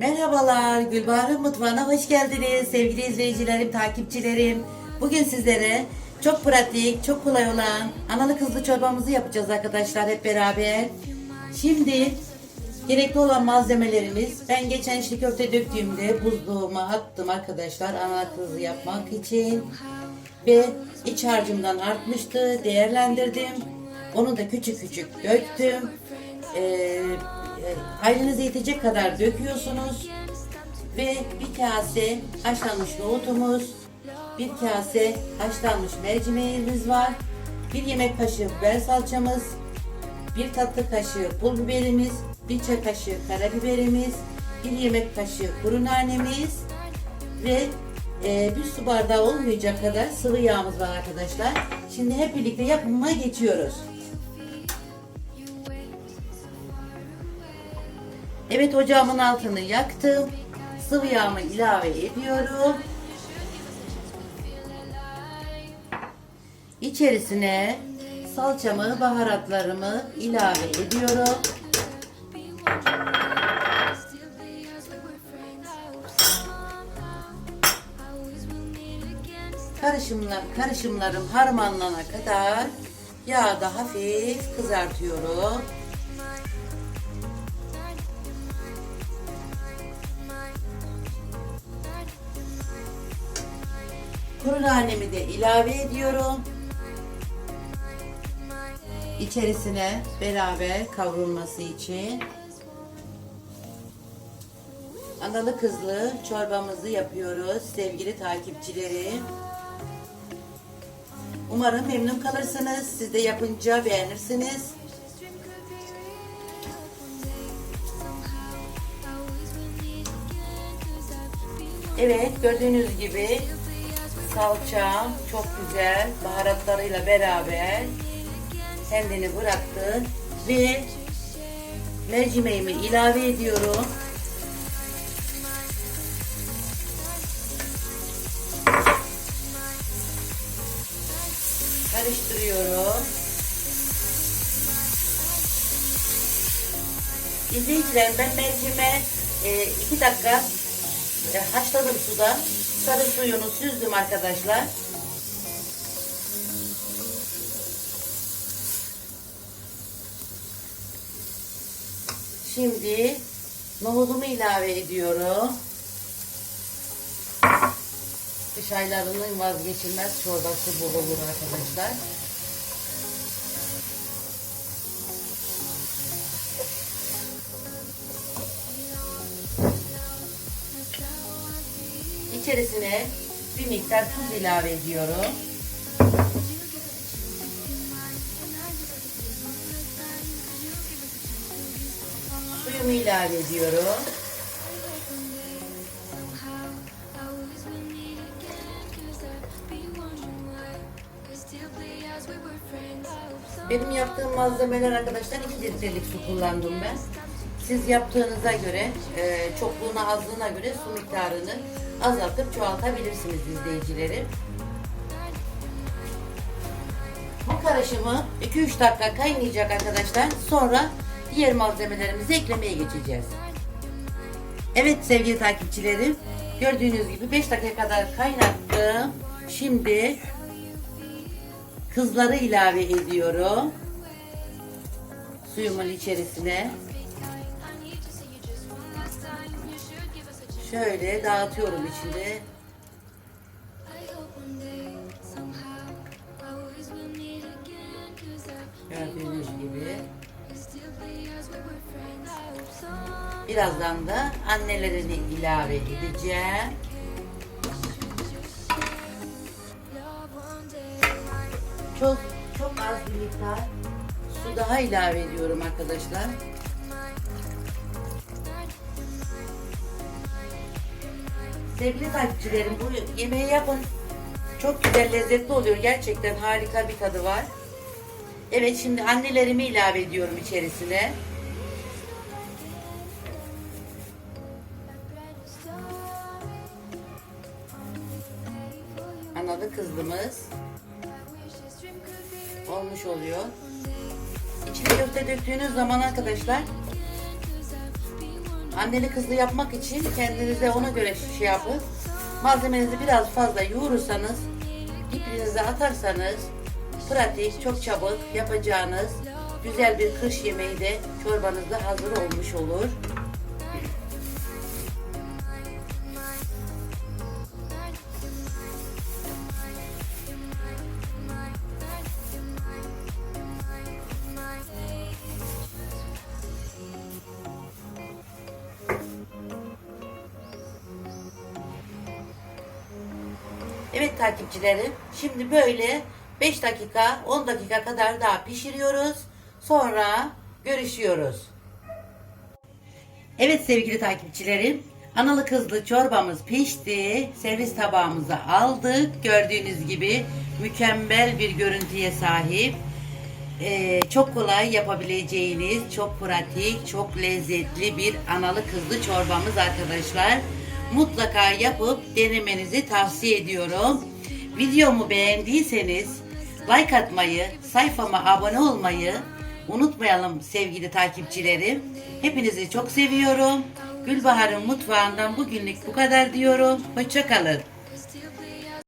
Merhabalar, Gülbahar'ın mutfağına hoş geldiniz sevgili izleyicilerim, takipçilerim. Bugün sizlere çok pratik, çok kolay olan analı kızlı çorbamızı yapacağız arkadaşlar hep beraber. Şimdi gerekli olan malzemelerimiz, ben geçen işte köfte döktüğümde buzluğuma attım arkadaşlar analı kızlı yapmak için. Ve iç harcımdan artmıştı, değerlendirdim. Onu da küçük küçük döktüm. Ee, ayrınıza yetecek kadar döküyorsunuz. Ve bir kase haşlanmış nohutumuz, bir kase haşlanmış mercimeğimiz var. Bir yemek kaşığı biber salçamız, bir tatlı kaşığı pul biberimiz, bir çay kaşığı karabiberimiz, bir yemek kaşığı kuru nanemiz ve e, bir su bardağı olmayacak kadar sıvı yağımız var arkadaşlar. Şimdi hep birlikte yapıma geçiyoruz. Evet ocağımın altını yaktım. Sıvı yağımı ilave ediyorum. İçerisine salçamı, baharatlarımı ilave ediyorum. Karışımlar, karışımlarım harmanlana kadar yağda hafif kızartıyorum. Kuru nanemi de ilave ediyorum. İçerisine beraber kavrulması için analı kızlı çorbamızı yapıyoruz sevgili takipçilerim. Umarım memnun kalırsınız. Siz de yapınca beğenirsiniz. Evet gördüğünüz gibi salça çok güzel baharatlarıyla beraber kendini bıraktı ve mercimeğimi ilave ediyorum. Karıştırıyorum. İzleyicilerim ben mercimeği 2 dakika e, haşladım suda. Sarı suyunu süzdüm arkadaşlar. Şimdi nohudumu ilave ediyorum. Kış aylarının vazgeçilmez çorbası bu olur arkadaşlar. İçerisine bir miktar tuz ilave ediyorum. Suyumu ilave ediyorum. Benim yaptığım malzemeler arkadaşlar 2 litrelik su kullandım ben. Siz yaptığınıza göre, e, çokluğuna azlığına göre su miktarını azaltıp çoğaltabilirsiniz izleyicilerim. Bu karışımı 2-3 dakika kaynayacak arkadaşlar. Sonra diğer malzemelerimizi eklemeye geçeceğiz. Evet sevgili takipçilerim. Gördüğünüz gibi 5 dakika kadar kaynattım. Şimdi kızları ilave ediyorum. Suyumun içerisine. Şöyle dağıtıyorum içinde. Gördüğünüz gibi. Birazdan da annelerini ilave edeceğim. Çok çok az bir miktar su daha ilave ediyorum arkadaşlar. Sevgili takipçilerim bu yemeği yapın. Çok güzel lezzetli oluyor. Gerçekten harika bir tadı var. Evet şimdi annelerimi ilave ediyorum içerisine. Analı kızlımız olmuş oluyor. İçine köfte döktüğünüz zaman arkadaşlar Anneli kızlı yapmak için kendinize ona göre şey yapın. Malzemenizi biraz fazla yoğurursanız, ipliğinize atarsanız pratik, çok çabuk yapacağınız güzel bir kış yemeği de çorbanızda hazır olmuş olur. Evet takipçilerim, şimdi böyle 5 dakika, 10 dakika kadar daha pişiriyoruz. Sonra görüşüyoruz. Evet sevgili takipçilerim, analı kızlı çorbamız pişti. Servis tabağımıza aldık. Gördüğünüz gibi mükemmel bir görüntüye sahip. Ee, çok kolay yapabileceğiniz, çok pratik, çok lezzetli bir analı kızlı çorbamız arkadaşlar. Mutlaka yapıp denemenizi tavsiye ediyorum. Videomu beğendiyseniz like atmayı, sayfama abone olmayı unutmayalım sevgili takipçilerim. Hepinizi çok seviyorum. Gülbahar'ın mutfağından bugünlük bu kadar diyorum. Hoşçakalın.